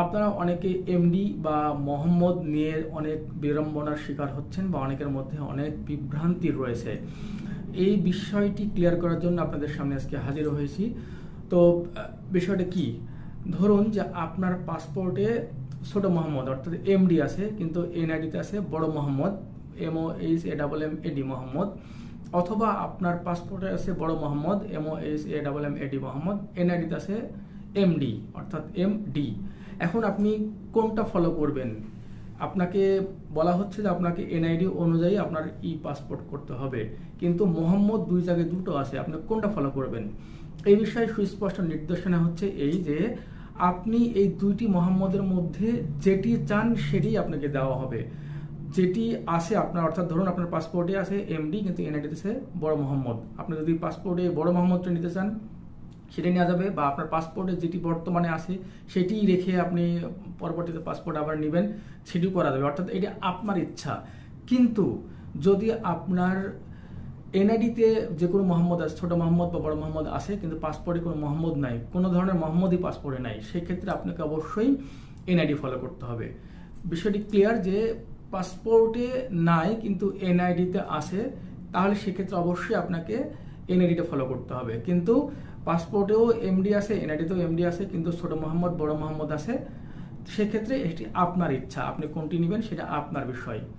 আপনারা অনেকে এমডি বা মোহাম্মদ নিয়ে অনেক বিড়ম্বনার শিকার হচ্ছেন বা অনেকের মধ্যে অনেক বিভ্রান্তি রয়েছে। এই বিষয়টি ক্লিয়ার করার জন্য আপনাদের সামনে আজকে হাজির হয়েছি। তো বিষয়টা কি? ধরুন যে আপনার পাসপোর্টে ছোট মোহাম্মদ, অর্থাৎ এমডি আছে, কিন্তু এনআইডিতে আছে বড় Mohammad M O H A double M A D Mohammad, অথবা আপনার পাসপোর্টে আছে বড় Mohammad M O H A double M A D Mohammad এনআইডিতে আছে এমডি অর্থাৎ এমডি এখন আপনি কোনটা ফলো করবেন? আপনাকে বলা হচ্ছে যে আপনাকে এনআইডি অনুযায়ী আপনার ই পাসপোর্ট করতে হবে। কিন্তু মোহাম্মদ দুই জায়গায় দুটো আছে, আপনি কোনটা ফলো করবেন? এই বিষয়ে সুস্পষ্ট নির্দেশনা হচ্ছে এই যে, আপনি এই দুইটি মোহাম্মদের মধ্যে যেটি চান সেটি আপনাকে দেওয়া হবে। যেটি আছে আপনার, অর্থাৎ ধরুন আপনার পাসপোর্টে আছে এমডি কিন্তু এনআইডিতে আছে বড় মোহাম্মদ। আপনি যদি পাসপোর্টে বড় মোহাম্মদটা নিতে চান সেটা নেওয়া যাবে বা আপনার পাসপোর্টে যেটি বর্তমানে আছে, সেটি রেখে আপনি পরবর্তীতে পাসপোর্ট আবার নেবেন, সেটিও করা যাবে। অর্থাৎ এটা আপনার ইচ্ছা। কিন্তু যদি আপনার এনআইডিতে যে কোনো মোহাম্মদ আছে, ছোট মোহাম্মদ বা বড় মোহাম্মদ আছে, কিন্তু পাসপোর্টে কোনো মোহাম্মদ নাই, কোনো ধরনের মোহাম্মদই পাসপোর্টে নাই, সেক্ষেত্রে আপনাকে অবশ্যই এনআইডি ফলো করতে হবে। বিষয়টি ক্লিয়ার যে পাসপোর্টে নাই, কিন্তু এনআইডিতে আছে, তাহলে সেক্ষেত্রে অবশ্যই আপনাকে এনআইডিটা ফলো করতে হবে। কিন্তু পাসপোর্টেও এমডি আছে এনআইডিতেও এমডি আছে কিন্তু ছোট মোহাম্মদ, বড় মোহাম্মদ আছে সেক্ষেত্রে এটি আপনার ইচ্ছা। আপনি কোনটি নেবেন সেটা আপনার বিষয়।